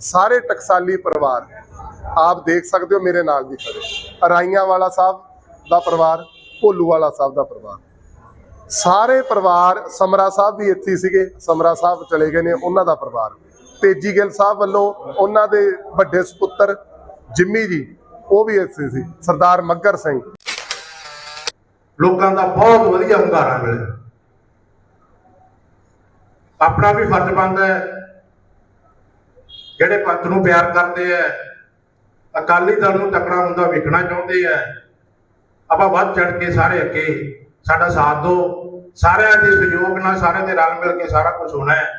ਸਾਰੇ ਟਕਸਾਲੀ ਪਰਿਵਾਰ ਆਪ ਦੇਖ ਸਕਦੇ ਹੋ ਮੇਰੇ ਨਾਲ ਵੀ ਖੜੇ। ਰਾਈਆਂ ਵਾਲਾ ਸਾਹਿਬ ਦਾ ਪਰਿਵਾਰ, ਭੋਲੂ ਵਾਲਾ ਸਾਹਿਬ ਦਾ ਪਰਿਵਾਰ। ਸਾਰੇ ਪਰਿਵਾਰ ਸਮਰਾ ਸਾਹਿਬ ਵੀ ਇੱਥੇ ਸੀਗੇ, ਸਮਰਾ ਸਾਹਿਬ ਚਲੇ ਗਏ ਨੇ, ਉਹਨਾਂ ਦਾ ਪਰਿਵਾਰ। ਤੇਜੀ ਗਿੱਲ ਸਾਹਿਬ ਵੱਲੋਂ ਉਹਨਾਂ ਦੇ ਵੱਡੇ ਸੁਪੁੱਤਰ ਜਿੰਮੀ ਜੀ, ਉਹ ਵੀ ਇੱਥੇ ਸੀ, ਸਰਦਾਰ ਮੱਗਰ ਸਿੰਘ। ਲੋਕਾਂ ਦਾ ਬਹੁਤ ਵਧੀਆ ਹੁੰਗਾਰਾ ਮਿਲਿਆ। ਆਪਣਾ ਵੀ ਫਰਜ਼ ਬਣਦਾ ਹੈ ਜਿਹੜੇ ਪੰਥ ਨੂੰ ਪਿਆਰ ਕਰਦੇ ਆ ਅਕਾਲੀ ਦਲ ਨੂੰ ਤਕੜਾ ਹੁੰਦਾ ਵੇਖਣਾ ਚਾਹੁੰਦੇ ਆ ਆਪਾਂ ਵੱਧ ਚੜ ਕੇ ਸਾਰੇ ਅੱਗੇ ਸਾਡਾ ਸਾਥ ਦਿਓ, ਸਾਰਿਆਂ ਦੇ ਸਹਿਯੋਗ ਨਾਲ ਸਾਰਿਆਂ ਦੇ ਰਲ ਮਿਲ ਕੇ ਸਾਰਾ ਕੁਝ ਹੋਣਾ ਹੈ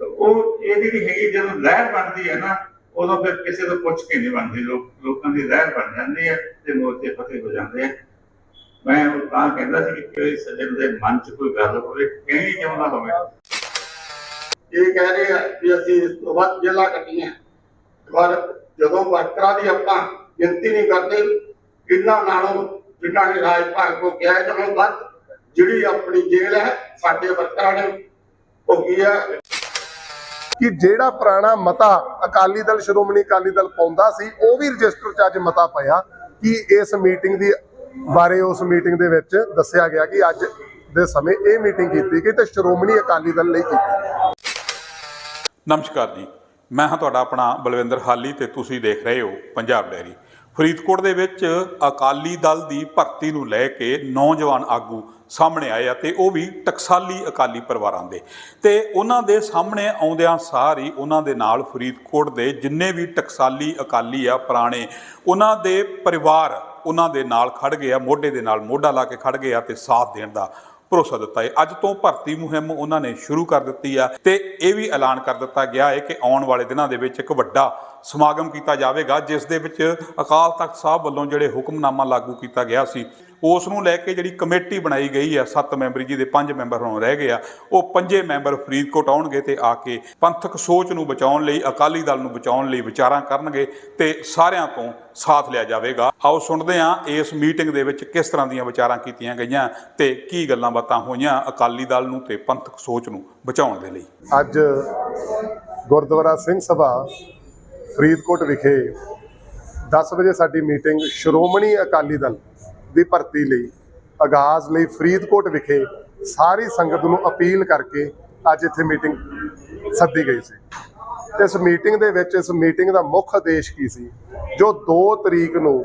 ਉਹ ਇਹ ਜਿਹੜੀ ਹੈਗੀ ਜਦੋਂ ਲਹਿਰ ਬਣਦੀ ਹੈ ਨਾ, ਉਦੋਂ ਫਿਰ ਕਿਸੇ ਤੋਂ ਪੁੱਛ ਕੇ ਨਹੀਂ ਬਣਦੀ, ਲੋਕ, ਲੋਕਾਂ ਦੀ ਲਹਿਰ ਬਣ ਜਾਂਦੀ ਹੈ ਤੇ ਮੋਰਚੇ ਫਤਿਹ ਹੋ ਜਾਂਦੇ ਆ ਮੈਂ ਉਹ ਤਾਂ ਕਹਿੰਦਾ ਸੀ ਕਿ ਕੋਈ ਸੱਜਣ ਦੇ ਮਨ 'ਚ ਕੋਈ ਗੱਲ ਹੋਵੇ, ਕਹਿਣੀ ਕਿਉਂ ਹੋਵੇ। ਇਹ ਕਹਿ ਰਹੇ ਆ ਵੀ ਅਸੀਂ ਇਸ ਤੋਂ ਵੱਧ ਜੇਲਾਂ ਕੱਟੀਆਂ ਪਰ ਜਦੋਂ ਵਰਕਰਾਂ ਦੀ ਆਪਾਂ ਗਿਣਤੀ ਨਹੀਂ ਕਰਦੇ ਕਿੰਨਾ ਨਾਲੋਂ ਜਿਨ੍ਹਾਂ ਨੇ ਰਾਜ ਭਾਗ ਕੋ ਕਿਹਾ ਹੈ ਜਦੋਂ ਵੱਧ ਜਿਹੜੀ ਆਪਣੀ ਜੇਲ੍ਹ ਹੈ, ਸਾਡੇ ਵਰਕਰਾਂ ਨੇ ਭੋਗੀ ਹੈ? ਕਿ ਜਿਹੜਾ ਪੁਰਾਣਾ ਮਤਾ ਅਕਾਲੀ ਦਲ, ਸ਼੍ਰੋਮਣੀ ਅਕਾਲੀ ਦਲ ਪਾਉਂਦਾ ਸੀ, ਉਹ ਵੀ ਰਜਿਸਟਰ 'ਚ ਅੱਜ ਮਤਾ ਪਿਆ ਕਿ ਇਸ ਮੀਟਿੰਗ ਦੀ ਬਾਰੇ ਉਸ ਮੀਟਿੰਗ ਦੇ ਵਿੱਚ ਦੱਸਿਆ ਗਿਆ ਕਿ ਅੱਜ ਦੇ ਸਮੇਂ ਇਹ ਮੀਟਿੰਗ ਕੀਤੀ ਗਈ ਤੇ ਸ਼੍ਰੋਮਣੀ ਅਕਾਲੀ ਦਲ ਲਈ ਕੀਤੀ ਗਈ। ਨਮਸਕਾਰ ਜੀ। ਮੈਂ ਹਾਂ ਤੁਹਾਡਾ ਆਪਣਾ ਬਲਵਿੰਦਰ ਹਾਲੀ ਤੇ ਤੁਸੀਂ ਦੇਖ ਰਹੇ ਹੋ ਪੰਜਾਬ ਡੈਰੀ। ਫਰੀਦਕੋਟ ਦੇ ਵਿੱਚ ਅਕਾਲੀ ਦਲ ਦੀ ਭਰਤੀ ਨੂੰ ਲੈ ਕੇ ਨੌਜਵਾਨ ਆਗੂ ਸਾਹਮਣੇ ਆਏ ਆ ਤੇ ਉਹ ਵੀ ਟਕਸਾਲੀ ਅਕਾਲੀ ਪਰਿਵਾਰਾਂ ਦੇ। ਤੇ ਉਹਨਾਂ ਦੇ ਸਾਹਮਣੇ ਆਉਂਦਿਆਂ ਸਾਰ ਹੀ ਉਹਨਾਂ ਦੇ ਨਾਲ ਫਰੀਦਕੋਟ ਦੇ ਜਿੰਨੇ ਵੀ ਟਕਸਾਲੀ ਅਕਾਲੀ ਆ, ਪੁਰਾਣੇ, ਉਹਨਾਂ ਦੇ ਪਰਿਵਾਰ ਉਹਨਾਂ ਦੇ ਨਾਲ ਖੜ ਗਏ ਆ, ਮੋਢੇ ਦੇ ਨਾਲ ਮੋਢਾ ਲਾ ਕੇ ਖੜ ਗਏ ਆ ਤੇ ਸਾਥ ਦੇਣ ਦਾ ਭਰੋਸਾ ਦਿੱਤਾ ਹੈ ਅੱਜ ਤੋਂ ਭਰਤੀ ਮੁਹਿੰਮ ਉਹਨਾਂ ਨੇ ਸ਼ੁਰੂ ਕਰ ਦਿੱਤੀ ਆ ਤੇ ਇਹ ਵੀ ਐਲਾਨ ਕਰ ਦਿੱਤਾ ਗਿਆ ਹੈ ਕਿ ਆਉਣ ਵਾਲੇ ਦਿਨਾਂ ਦੇ ਵਿੱਚ ਇੱਕ ਵੱਡਾ ਸਮਾਗਮ ਕੀਤਾ ਜਾਵੇਗਾ, ਜਿਸ ਦੇ ਵਿੱਚ ਅਕਾਲ ਤਖਤ ਸਾਹਿਬ ਵੱਲੋਂ ਜਿਹੜੇ ਹੁਕਮਨਾਮਾ ਲਾਗੂ ਕੀਤਾ ਗਿਆ ਸੀ, ਉਸ ਨੂੰ ਲੈ ਕੇ ਜਿਹੜੀ ਕਮੇਟੀ ਬਣਾਈ ਗਈ ਹੈ, ਸੱਤ ਮੈਂਬਰੀ ਜਿਹਦੇ ਪੰਜ ਮੈਂਬਰ ਹੁਣ ਰਹਿ ਗਏ ਆ, ਉਹ ਪੰਜੇ ਮੈਂਬਰ ਫਰੀਦਕੋਟ ਆਉਣਗੇ ਤੇ ਆ ਕੇ ਪੰਥਕ ਸੋਚ ਨੂੰ ਬਚਾਉਣ ਲਈ, ਅਕਾਲੀ ਦਲ ਨੂੰ ਬਚਾਉਣ ਲਈ ਵਿਚਾਰਾਂ ਕਰਨਗੇ ਤੇ ਸਾਰਿਆਂ ਤੋਂ ਸਾਥ ਲਿਆ ਜਾਵੇਗਾ। ਆਓ ਸੁਣਦੇ ਹਾਂ ਇਸ ਮੀਟਿੰਗ ਦੇ ਵਿੱਚ ਕਿਸ ਤਰ੍ਹਾਂ ਦੀਆਂ ਵਿਚਾਰਾਂ ਕੀਤੀਆਂ ਗਈਆਂ ਤੇ ਕੀ ਗੱਲਾਂ ਬਾਤਾਂ ਹੋਈਆਂ ਅਕਾਲੀ ਦਲ ਨੂੰ ਤੇ ਪੰਥਕ ਸੋਚ ਨੂੰ ਬਚਾਉਣ ਦੇ ਲਈ। ਅੱਜ ਗੁਰਦੁਆਰਾ ਸਿੰਘ ਸਭਾ ਫਰੀਦਕੋਟ ਵਿਖੇ 10 ਵਜੇ ਸਾਡੀ ਮੀਟਿੰਗ ਸ਼੍ਰੋਮਣੀ ਅਕਾਲੀ ਦਲ ਦੀ ਭਰਤੀ ਲਈ ਆਗਾਜ਼ ਲਈ ਫਰੀਦਕੋਟ ਵਿਖੇ ਸਾਰੀ ਸੰਗਤ ਨੂੰ ਅਪੀਲ ਕਰਕੇ ਅੱਜ ਇੱਥੇ ਮੀਟਿੰਗ ਸੱਦੀ ਗਈ ਸੀ। ਇਸ ਮੀਟਿੰਗ ਦੇ ਵਿੱਚ, ਇਸ ਮੀਟਿੰਗ ਦਾ ਮੁੱਖ ਉਦੇਸ਼ ਕੀ ਸੀ? ਜੋ 2 ਤਰੀਕ ਨੂੰ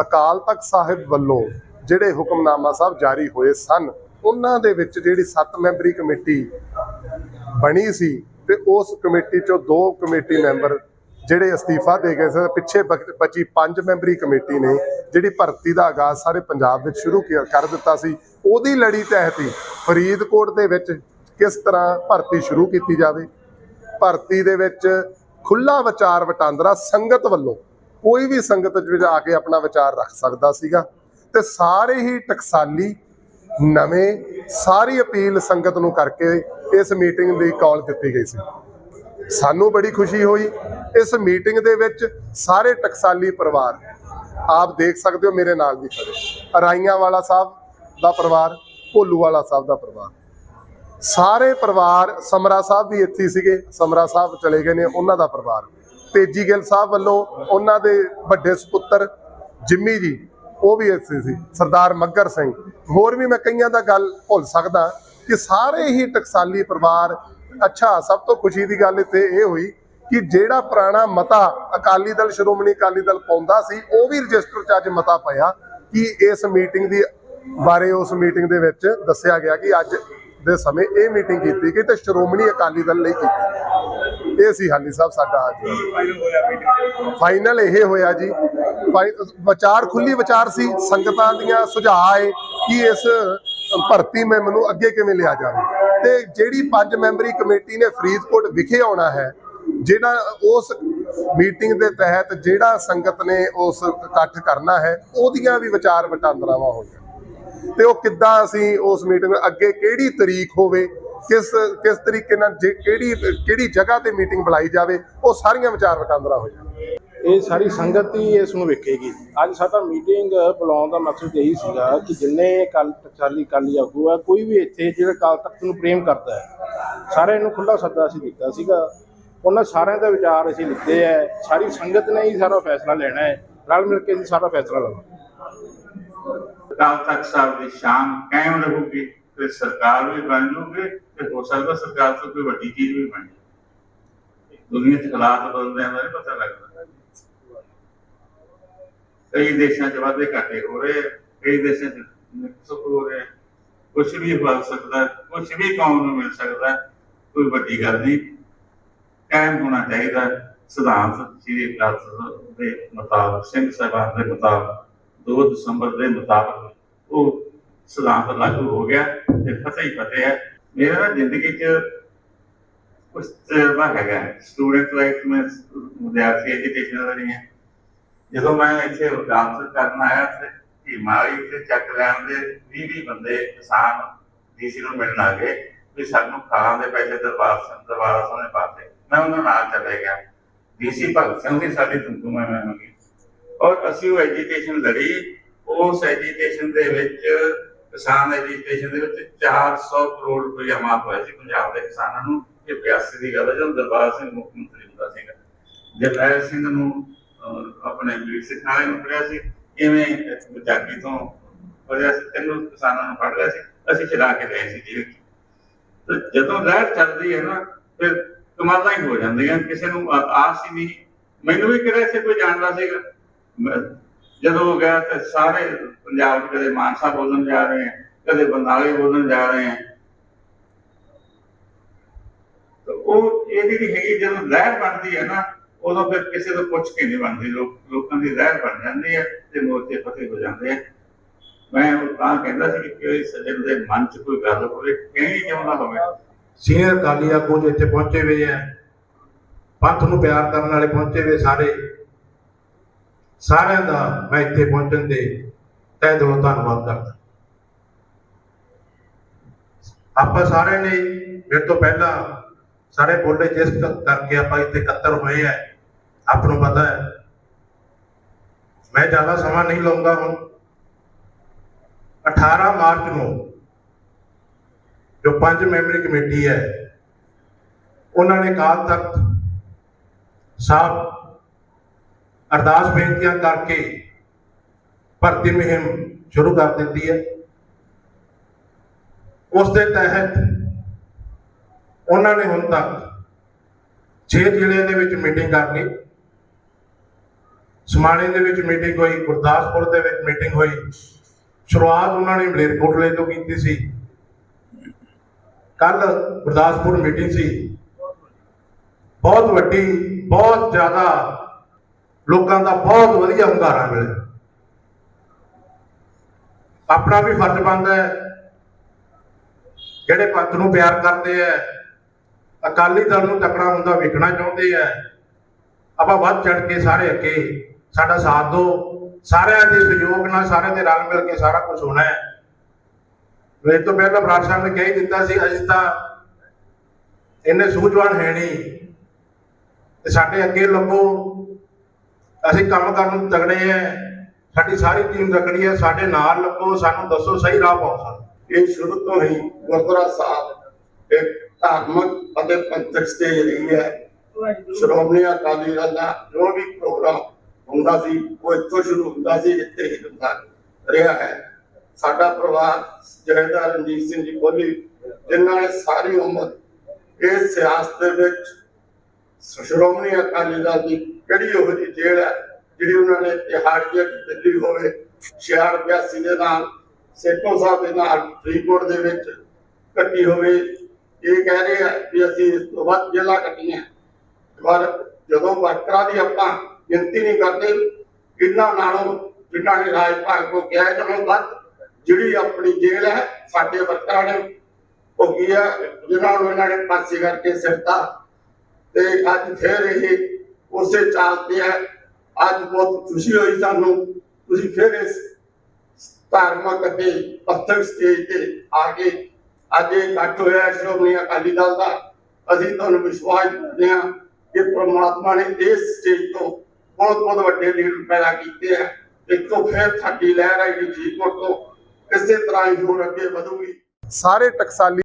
ਅਕਾਲ ਤਖਤ ਸਾਹਿਬ ਵੱਲੋਂ ਜਿਹੜੇ ਹੁਕਮਨਾਮਾ ਸਾਹਿਬ ਜਾਰੀ ਹੋਏ ਸਨ, ਉਹਨਾਂ ਦੇ ਵਿੱਚ ਜਿਹੜੀ 7 ਮੈਂਬਰੀ ਕਮੇਟੀ ਬਣੀ ਸੀ ਤੇ ਉਸ ਕਮੇਟੀ ਚੋਂ ਦੋ ਕਮੇਟੀ ਮੈਂਬਰ ਜਿਹੜੇ ਅਸਤੀਫਾ ਦੇ ਗਏ ਸੀ, ਪਿੱਛੇ ਬਚ- ਬਚੀ ਪੰਜ ਮੈਂਬਰੀ ਕਮੇਟੀ ਨੇ ਜਿਹੜੀ ਭਰਤੀ ਦਾ ਆਗਾਜ਼ ਸਾਰੇ ਪੰਜਾਬ ਵਿੱਚ ਸ਼ੁਰੂ ਕਰ ਦਿੱਤਾ ਸੀ, ਉਹਦੀ ਲੜੀ ਤਹਿਤ ਹੀ ਫਰੀਦਕੋਟ ਦੇ ਵਿੱਚ ਕਿਸ ਤਰ੍ਹਾਂ ਭਰਤੀ ਸ਼ੁਰੂ ਕੀਤੀ ਜਾਵੇ? ਭਰਤੀ ਦੇ ਵਿੱਚ ਖੁੱਲਾ ਵਿਚਾਰ ਵਟਾਂਦਰਾ ਸੰਗਤ ਵੱਲੋਂ ਕੋਈ ਵੀ ਸੰਗਤ ਵਿੱਚ ਆ ਕੇ ਆਪਣਾ ਵਿਚਾਰ ਰੱਖ ਸਕਦਾ ਸੀਗਾ ਤੇ ਸਾਰੇ ਹੀ ਟਕਸਾਲੀ ਨਵੇਂ ਸਾਰੀ ਅਪੀਲ ਸੰਗਤ ਨੂੰ ਕਰਕੇ ਇਸ ਮੀਟਿੰਗ ਲਈ ਕਾਲ ਦਿੱਤੀ ਗਈ ਸੀ। ਸਾਨੂੰ ਬੜੀ ਖੁਸ਼ੀ ਹੋਈ। ਇਸ ਮੀਟਿੰਗ ਦੇ ਵਿੱਚ ਸਾਰੇ ਟਕਸਾਲੀ ਪਰਿਵਾਰ, ਆਪ ਦੇਖ ਸਕਦੇ ਹੋ ਮੇਰੇ ਨਾਲ ਵੀ ਖੜੇ। ਰਾਈਆਂ ਵਾਲਾ ਸਾਹਿਬ ਦਾ ਪਰਿਵਾਰ, ਭੋਲੂ ਵਾਲਾ ਸਾਹਿਬ ਦਾ ਪਰਿਵਾਰ। ਸਾਰੇ ਪਰਿਵਾਰ, ਸਮਰਾ ਸਾਹਿਬ ਵੀ ਇੱਥੇ ਸੀਗੇ, ਸਮਰਾ ਸਾਹਿਬ ਚਲੇ ਗਏ ਨੇ, ਉਹਨਾਂ ਦਾ ਪਰਿਵਾਰ। ਤੇਜੀ ਗਿੱਲ ਸਾਹਿਬ ਵੱਲੋਂ ਉਹਨਾਂ ਦੇ ਵੱਡੇ ਸੁਪੁੱਤਰ ਜਿੰਮੀ ਜੀ, ਉਹ ਵੀ ਇੱਥੇ ਸੀ, ਸਰਦਾਰ ਮੱਗਰ ਸਿੰਘ। ਹੋਰ ਵੀ ਮੈਂ ਕਈਆਂ ਦਾ ਗੱਲ ਭੁੱਲ ਸਕਦਾ ਕਿ ਸਾਰੇ ਹੀ ਟਕਸਾਲੀ ਪਰਿਵਾਰ ਅੱਛਾ, ਸਭ ਤੋਂ ਖੁਸ਼ੀ ਦੀ ਗੱਲ ਇੱਥੇ ਇਹ ਹੋਈ ਕਿ ਜਿਹੜਾ ਪੁਰਾਣਾ ਮਤਾ ਅਕਾਲੀ ਦਲ ਸ਼੍ਰੋਮਣੀ ਅਕਾਲੀ ਦਲ ਪਾਉਂਦਾ ਸੀ, ਉਹ ਵੀ ਰਜਿਸਟਰ 'ਚ ਅੱਜ ਮਤਾ ਪਿਆ ਕਿ ਇਸ ਮੀਟਿੰਗ ਦੀ ਬਾਰੇ ਉਸ ਮੀਟਿੰਗ ਦੇ ਵਿੱਚ ਦੱਸਿਆ ਗਿਆ ਕਿ ਅੱਜ ਦੇ ਸਮੇਂ ਇਹ ਮੀਟਿੰਗ ਕੀਤੀ ਗਈ ਤੇ ਸ਼੍ਰੋਮਣੀ ਅਕਾਲੀ ਦਲ ਲਈ ਕੀਤੀ ਇਹ ਸੀ ਹਾਲੀ ਸਾਹਿਬ ਸਾਡਾ ਅੱਜ। ਫਾਈਨਲ ਇਹ ਹੋਇਆ ਜੀ। ਵਿਚਾਰ ਖੁੱਲੀ ਵਿਚਾਰ ਸੀ, ਸੰਗਤਾਂ ਦੀਆਂ ਸੁਝਾਅ ਆਏ ਕਿ ਇਸ ਭਰਤੀ ਮੈਂ ਮੈਨੂੰ ਅੱਗੇ ਕਿਵੇਂ ਲਿਆ ਜਾਵੇ। ਤੇ ਜਿਹੜੀ ਪੰਜ ਮੈਂਬਰੀ ਕਮੇਟੀ ਨੇ ਫਰੀਦਕੋਟ ਵਿਖੇ ਆਉਣਾ ਹੈ ਜਿਹੜਾ ਉਸ ਮੀਟਿੰਗ ਦੇ ਤਹਿਤ ਜਿਹੜਾ ਸੰਗਤ ਨੇ ਉਸ ਇਕੱਠ ਕਰਨਾ ਹੈ, ਉਹਦੀਆਂ ਵੀ ਵਿਚਾਰ ਵਟਾਂਦਰਾਵਾਂ ਹੋਈਆਂ। ਤੇ ਉਹ ਕਿੱਦਾਂ ਅਸੀਂ ਉਸ ਮੀਟਿੰਗ ਅੱਗੇ ਕਿਹੜੀ ਤਰੀਕ ਹੋਵੇ, ਕਿਸ ਕਿਸ ਤਰੀਕੇ ਨਾਲ ਜੇ ਕਿਹੜੀ ਕਿਹੜੀ ਜਗ੍ਹਾ ਤੇ ਮੀਟਿੰਗ ਬੁਲਾਈ ਜਾਵੇ, ਉਹ ਸਾਰੀਆਂ ਵਿਚਾਰ ਵਟਾਂਦਰਾ ਹੋ ਜਾਣ ਇਹ ਸਾਰੀ ਸੰਗਤ ਹੀ ਇਸ ਨੂੰ ਵੇਖੇਗੀ। ਅੱਜ ਸਾਡਾ ਮੀਟਿੰਗ ਬੁਲਾਉਣ ਦਾ ਮਕਸਦ ਇਹੀ ਸੀਗਾ ਕਿ ਜਿੰਨੇ ਕੱਲ ਟਕਸਾਲੀ ਕਾਲੀ ਆਗੂ ਆ, ਕੋਈ ਵੀ ਇੱਥੇ ਜਿਹੜਾ ਕਾਲ ਤਖਤ ਨੂੰ ਪ੍ਰੇਮ ਕਰਦਾ ਹੈ, ਸਾਰਿਆਂ ਨੂੰ ਖੁੱਲਾ ਸੱਦਾ ਅਸੀਂ ਦਿੱਤਾ ਸੀਗਾ। ਉਹਨਾਂ ਸਾਰਿਆਂ ਦਾ ਵਿਚਾਰ ਅਸੀਂ ਲਿੱਤੇ ਹੈ ਸਾਰੀ ਸੰਗਤ ਨੇ ਹੀ ਸਾਰਾ ਫੈਸਲਾ ਲੈਣਾ ਹੈ। ਰਲ ਮਿਲ ਕੇ ਅਸੀਂ ਸਾਰਾ ਫੈਸਲਾ ਲਵਾਂਗੇ। ਅਕਾਲ ਤਖਤ ਸਾਹਿਬ ਦੀ ਸ਼ਾਨ ਕਾਇਮ ਰਹੂਗੀ ਤੇ ਸਰਕਾਰ ਵੀ ਬਣ ਜੂਗੀ ਤੇ ਹੋ ਸਕਦਾ ਸਰਕਾਰ ਤੋਂ ਕੋਈ ਵੱਡੀ ਚੀਜ਼ ਵੀ ਬਣ ਜਾਏ ਦੁਨੀਆ 'ਚ ਹਾਲਾਤ ਬਦਲਦੇ ਆਂ ਨਹੀਂ ਪਤਾ ਲੱਗਦਾ। ਕਈ ਦੇਸ਼ਾਂ 'ਚ ਵਾਧੇ ਘਾਟੇ ਹੋ ਰਹੇ ਕਈ ਦੇਸ਼ਾਂ 'ਚ ਸੁੱਖ ਹੋ ਰਿਹਾ ਕੁਝ ਵੀ ਬਣ ਸਕਦਾ ਕੁਝ ਵੀ ਕੌਮ ਨੂੰ ਮਿਲ ਸਕਦਾ, ਕੋਈ ਵੱਡੀ ਗੱਲ ਨਹੀਂ। ਕਾਇਮ ਹੋਣਾ ਚਾਹੀਦਾ, ਸਿਧਾਂਤ ਸ੍ਰੀ ਅਕਾਲ ਦੇ ਮੁਤਾਬਕ, ਸਿੰਘ ਸਾਹਿਬਾਨ ਦੇ ਮੁਤਾਬਕ 2 ਦਸੰਬਰ ਦੇ ਮੁਤਾਬਕ ਉਹ ਸਿਧਾਂਤ ਲਾਗੂ ਹੋ ਗਿਆ ਤੇ ਫਤਿਹ ਹੀ ਫਤਿਹ ਹੈ। ਮੇਰਾ ਜ਼ਿੰਦਗੀ 'ਚ ਕੁਝ ਤਜਰਬਾ ਹੈਗਾ ਸਟੂਡੈਂਟ ਲਾਈਫ ਮੈਂ ਵਿਦਿਆਰਥੀ ਐਜੂਕੇਸ਼ਨ ਵਾਲੀ ਹੈ। ਜਦੋਂ ਮੈਂ ਇੱਥੇ ਡਾਂਸ ਕਰਨ ਆਇਆ ਤੇ ਹਿਮਾਲੀ ਤੇ ਚੱਕ ਦੇ 20 ਬੰਦੇ ਕਿਸਾਨ ਡੀਸੀ ਨੂੰ ਮਿਲਣ ਆ ਗਏ ਵੀ ਸਾਨੂੰ ਖਾਣ ਦੇ ਪੈਸੇ ਦਰਬਾਰ ਸਿੰਘ ਦਰਬਾਰ ਸਾਹਮਣੇ ਪਾਤੇ। ਮੈਂ ਉਹਨਾਂ ਨਾਲ ਚਲੇ ਗਿਆ। ਡੀਸੀ ਭਗਤ ਸਿੰਘ ਦੀ ਸਾਡੀ ਤੁਮਤੁਮਾ ਮੈਂ ਹੋਗੀ ਔਰ ਅਸੀਂ ਉਹ ਐਜੂਕੇਸ਼ਨ ਲੜੀ। ਉਸ ਐਜੂਕੇਸ਼ਨ ਦੇ ਵਿੱਚ, ਕਿਸਾਨ ਐਜੂਕੇਸ਼ਨ ਦੇ ਵਿੱਚ 400 ਕਰੋੜ ਰੁਪਏ ਮਾਫ ਹੋਇਆ ਸੀ ਪੰਜਾਬ ਦੇ ਕਿਸਾਨਾਂ ਨੂੰ। ਇਹ 82 ਦੀ ਗੱਲ ਹੈ, ਜਦੋਂ ਦਰਬਾਰ ਸਿੰਘ ਮੁੱਖ ਮੰਤਰੀ ਹੁੰਦਾ ਸੀਗਾ। ਜਰਨੈਲ ਸਿੰਘ ਨੂੰ ਆਪਣੇ ਵੀਰ ਸਿੱਖਾਂ ਨੂੰ ਫੜਿਆ ਸੀ। ਇਵੇਂ ਵਿਚਾਰੀ ਤੋਂ ਫੜਿਆ ਸੀ? ਤੈਨੂੰ ਕਿਸਾਨਾਂ ਨੂੰ ਫੜ ਲਿਆ ਸੀ। ਅਸੀਂ ਚਲਾ ਕੇ ਲਏ ਸੀ ਜੇਲ੍ਹ ਤੇ ਜਦੋਂ ਲਹਿਰ ਚੱਲਦੀ ਹੈ ਨਾ, ਫਿਰ ਕਮਾਲਾਂ ਹੀ ਹੋ ਜਾਂਦੀਆਂ। ਕਿਸੇ ਨੂੰ ਆਸ ਹੀ ਨਹੀਂ। ਮੈਨੂੰ ਵੀ ਕਿਹੜਾ ਇੱਥੇ ਕੋਈ ਜਾਣਦਾ ਸੀਗਾ। ਜਦੋਂ ਹੋ ਗਿਆ ਤੇ ਸਾਰੇ ਪੰਜਾਬ 'ਚ ਕਦੇ ਮਾਨਸਾ ਬੋਲਣ ਜਾ ਰਹੇ ਹੈ ਕਦੇ ਬੰਦਾਲੇ ਬੋਲਣ ਜਾ ਰਹੇ ਹੈ ਉਹ ਇਹ ਜਿਹੜੀ ਹੈਗੀ, ਜਦੋਂ ਲਹਿਰ ਬਣਦੀ ਹੈ ਨਾ ਉਦੋਂ ਫਿਰ ਕਿਸੇ ਤੋਂ ਪੁੱਛ ਕੇ ਨਹੀਂ ਬਣਦੀ, ਲੋਕ ਲੋਕਾਂ ਦੀ ਲਹਿਰ ਬਣ ਜਾਂਦੀ ਹੈ ਤੇ ਮੋਰਚੇ ਫਤਿਹ ਹੋ ਜਾਂਦੇ ਆ। ਮੈਂ ਉਹ ਤਾਂ ਕਹਿੰਦਾ ਸੀ ਕਿ ਕੋਈ ਸੱਜਣ ਦੇ ਮਨ 'ਚ ਕੋਈ ਗੱਲ ਹੋਵੇ, ਕਹਿਣੀ ਚਾਹੁੰਦਾ ਹੋਵੇ। ਸੀਨੀਅਰ ਅਕਾਲੀ ਆਗੂ ਜੋ ਇੱਥੇ ਪਹੁੰਚੇ ਹੋਏ ਹੈ ਪੰਥ ਨੂੰ ਪਿਆਰ ਕਰਨ ਵਾਲੇ ਪਹੁੰਚੇ ਹੋਏ ਸਾਰੇ। ਸਾਰਿਆਂ ਦਾ ਮੈਂ ਇੱਥੇ ਪਹੁੰਚਣ ਦੇ ਤਹਿ ਦਿਲੋਂ ਧੰਨਵਾਦ ਕਰਦਾ। ਆਪਾਂ ਸਾਰਿਆਂ ਨੇ ਮੇਰੇ ਤੋਂ ਪਹਿਲਾਂ ਸਾਰੇ ਬੋਲੇ ਜਿਸ ਕਰਕੇ ਆਪਾਂ ਇੱਥੇ ਇਕੱਤਰ ਹੋਏ ਹੈ ਆਪ ਨੂੰ ਪਤਾ ਹੈ। ਮੈਂ ਜ਼ਿਆਦਾ ਸਮਾਂ ਨਹੀਂ ਲਵਾਂਗਾ ਹੁਣ। 18 ਮਾਰਚ ਨੂੰ ਜੋ ਪੰਜ ਮੈਂਬਰੀ ਕਮੇਟੀ ਹੈ, ਉਹਨਾਂ ਨੇ ਕਾਲ ਤੱਕ ਸਾਹਿਬ ਅਰਦਾਸ ਬੇਨਤੀਆਂ ਕਰਕੇ ਭਰਤੀ ਮੁਹਿੰਮ ਸ਼ੁਰੂ ਕਰ ਦਿੱਤੀ ਹੈ। ਉਸ ਦੇ ਤਹਿਤ ਉਹਨਾਂ ਨੇ ਹੁਣ ਤੱਕ 6 ਜ਼ਿਲ੍ਹਿਆਂ ਦੇ ਵਿੱਚ ਮੀਟਿੰਗ ਕਰ ਲਈ ਸਮਾਣੇ ਦੇ ਵਿੱਚ ਮੀਟਿੰਗ ਹੋਈ, ਗੁਰਦਾਸਪੁਰ ਦੇ ਵਿੱਚ ਮੀਟਿੰਗ ਹੋਈ। ਸ਼ੁਰੂਆਤ ਉਹਨਾਂ ਨੇ ਮਲੇਰਕੋਟਲੇ ਤੋਂ ਕੀਤੀ ਸੀ। ਕੱਲ ਗੁਰਦਾਸਪੁਰ ਮੀਟਿੰਗ ਸੀ। ਬਹੁਤ ਵੱਡੀ, ਬਹੁਤ ਜ਼ਿਆਦਾ ਲੋਕਾਂ ਦਾ ਬਹੁਤ ਵਧੀਆ ਹੁੰਗਾਰਾ ਮਿਲਿਆ। ਆਪਣਾ ਵੀ ਫਰਜ਼ ਬਣਦਾ ਹੈ। ਜਿਹੜੇ ਪੰਥ ਨੂੰ ਪਿਆਰ ਕਰਦੇ ਆ ਅਕਾਲੀ ਦਲ ਨੂੰ ਤਕੜਾ ਹੁੰਦਾ ਵੇਖਣਾ ਚਾਹੁੰਦੇ ਆ। ਆਪਾਂ ਵੱਧ ਚੜ ਕੇ ਸਾਰੇ ਅੱਗੇ, ਸਾਡਾ ਸਾਥ ਦਿਓ। ਸਾਰਿਆਂ ਦੇ ਸਹਿਯੋਗ ਨਾਲ ਸਾਰਿਆਂ ਦੇ ਰਲ ਮਿਲ ਕੇ ਸਾਰਾ ਕੁਝ ਹੋਣਾ ਹੈ। ਮੇਰੇ ਤੋਂ ਪਹਿਲਾਂ ਬਰਾੜ ਸਾਹਿਬ ਨੇ ਕਹਿ ਦਿੱਤਾ ਸੀ ਅਜੇ ਤਾਂ ਇੰਨੇ ਸੂਝਵਾਨ ਹੈ ਨਹੀਂ। ਤੇ ਸਾਡੇ ਅੱਗੇ ਲੱਗੋ। ਅਸੀਂ ਕੰਮ ਕਰਨ ਨੂੰ ਤਗੜੇ ਐ ਸਾਡੀ ਸਾਰੀ ਟੀਮ ਤਗੜੀ ਹੈ ਸਾਡੇ ਨਾਲ ਲੱਗੋ। ਸਾਨੂੰ ਦੱਸੋ ਸਹੀ ਰਾਹ ਪਾਓ ਸਾਨੂੰ। ਇਹ ਸ਼ੁਰੂ ਤੋਂ ਹੀ ਗੁਰਦੁਆਰਾ ਸਾਹਿਬ ਇੱਕ ਧਾਰਮਿਕ ਅਤੇ ਪੰਥਕ ਸਟੇਜ ਰਹੀ ਹੈ। ਸ਼੍ਰੋਮਣੀ ਅਕਾਲੀ ਦਲ ਦਾ ਜੋ ਵੀ ਪ੍ਰੋਗਰਾਮ ਹੁੰਦਾ ਸੀ ਉਹ ਇੱਥੋਂ ਸ਼ੁਰੂ ਹੁੰਦਾ ਸੀ ਇੱਥੇ ਹੀ ਹੁੰਦਾ ਰਿਹਾ ਹੈ। ਸਾਡਾ ਪਰਿਵਾਰ ਜਹੇਦਾਰ ਰਣਜੀਤ ਸਿੰਘ ਜੀ ਕੋਹਲੀ ਜਿਨ੍ਹਾਂ ਨੇ ਸਾਰੀ ਉਮਰ ਇਸ ਸਿਆਸਤ ਦੇ ਵਿੱਚ ਸ਼੍ਰੋਮਣੀ ਅਕਾਲੀ ਦਲ ਦੀ ਕਿਹੜੀ ਉਹ ਜਿਹੀ ਜੇਲ੍ਹ ਹੈ ਜਿਹੜੀ ਉਹਨਾਂ ਨੇ ਤਿਹਾੜੀਆ ਦਿੱਲੀ ਹੋਵੇ 86 ਦੇ ਨਾਲ ਸੇਖੋਂ ਸਾਹਿਬ ਦੇ ਨਾਲ ਫਰੀਦਕੋਟ ਦੇ ਵਿੱਚ ਕੱਟੀ ਹੋਵੇ ਇਹ ਕਹਿ ਰਹੇ ਆ ਵੀ ਅਸੀਂ ਇਸ ਤੋਂ ਵੱਧ ਜੇਲ੍ਹਾਂ ਕੱਟੀਆਂ। ਪਰ ਜਦੋਂ ਵਰਕਰਾਂ ਦੀ ਆਪਾਂ ਗਿਣਤੀ ਨਹੀਂ ਕਰਦੇ, ਇਹਨਾਂ ਨਾਲੋਂ ਜਿਨ੍ਹਾਂ ਨੇ ਰਾਜ ਭਾਗ ਕੋ ਕਿਹਾ ਜਦੋਂ ਵੱਧ। ਜਿਹੜੀ ਆਪਣੀ ਜੇਲ੍ਹ ਹੈ, ਸਾਡੇ ਵਰਕਰਾਂ ਨੇ ਭੋਗੀ ਆ ਜਿਨ੍ਹਾਂ ਨੂੰ ਇਹਨਾਂ ਨੇ ਪਾਸੇ ਕਰਕੇ ਸਿਰਤਾ ਤੇ ਅੱਜ ਫੇਰ ਇਹ ਉਸੇ ਚਾਲ ਤੇ ਹੈ। ਅੱਜ ਬਹੁਤ ਖੁਸ਼ੀ ਹੋਈ ਸਾਨੂੰ। ਤੁਸੀਂ ਫੇਰ ਇਸ ਧਾਰਮਿਕ ਅਤੇ ਪੱਥਰ ਸਟੇਜ ਤੇ ਆ ਕੇ ਅੱਜ ਇਹ ਇਕੱਠ ਹੋਇਆ ਸ਼੍ਰੋਮਣੀ ਅਕਾਲੀ ਦਲ ਦਾ। ਅਸੀਂ ਤੁਹਾਨੂੰ ਵਿਸ਼ਵਾਸ ਦਿੰਦੇ ਹਾਂ ਕਿ ਪ੍ਰਮਾਤਮਾ ਨੇ ਇਸ ਸਟੇਜ ਤੋਂ ਬਹੁਤ ਬਹੁਤ ਵੱਡੇ ਲੀਡਰ ਪੈਦਾ ਕੀਤੇ ਆ। ਇੱਥੋਂ ਫਿਰ ਸਾਡੀ ਲਹਿਰ ਆਈ ਫਰੀਦਕੋਟ ਤੋਂ। ਇਸੇ ਤਰ੍ਹਾਂ ਹੀ ਹੋਰ ਅੱਗੇ ਵਧੂਗੀ। ਸਾਰੇ ਟਕਸਾਲੀ